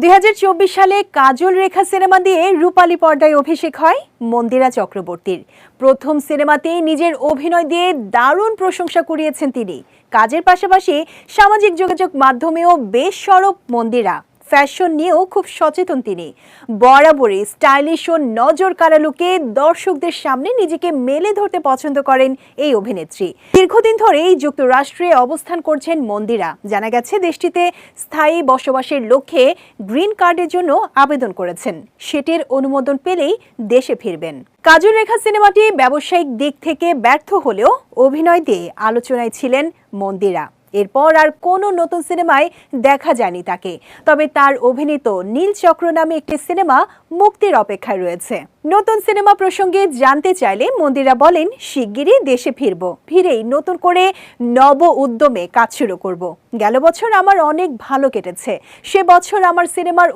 দুই হাজার চব্বিশ সালে কাজল রেখা সিনেমা দিয়ে রূপালী পর্দায় অভিষেক হয় মন্দিরা চক্রবর্তীর। প্রথম সিনেমাতেই নিজের অভিনয় দিয়ে দারুণ প্রশংসা কুড়িয়েছেন তিনি। কাজের পাশাপাশি সামাজিক যোগাযোগ মাধ্যমেও বেশ সরব মন্দিরা। ফ্যাশন নিয়েও খুব সচেতন তিনি। বরাবরই স্টাইলিশ ও নজর কাড়া লুকে দর্শকদের সামনে নিজেকে মেলে ধরতে পছন্দ করেন এই অভিনেত্রী। দীর্ঘদিন ধরেই যুক্তরাষ্ট্রে অবস্থান করছেন মন্দিরা। জানা গেছে, দেশটিতে স্থায়ী বসবাসের লক্ষ্যে গ্রিন কার্ডের জন্য আবেদন করেছেন। সেটির অনুমোদন পেলেই দেশে ফিরবেন। কাজল রেখা সিনেমাটি ব্যবসায়িক দিক থেকে ব্যর্থ হলেও অভিনয় দিয়ে আলোচনায় ছিলেন মন্দিরা। এরপর আর কোনো নতুন সিনেমায় দেখা যায়নি তাকে। তবে তার অভিনীত নীল চক্র নামে একটি সিনেমা মুক্তির অপেক্ষায় রয়েছে। নতুন সিনেমা প্রসঙ্গে জানতে চাইলে মন্দিরা বলেন, শিগগিরই দেশে ফিরব। ফিরেই নতুন করে নব উদ্যমে কাজ শুরু করব। গেল বছর আমার অনেক ভালো কেটেছে। সে বছর আমার সিনেমার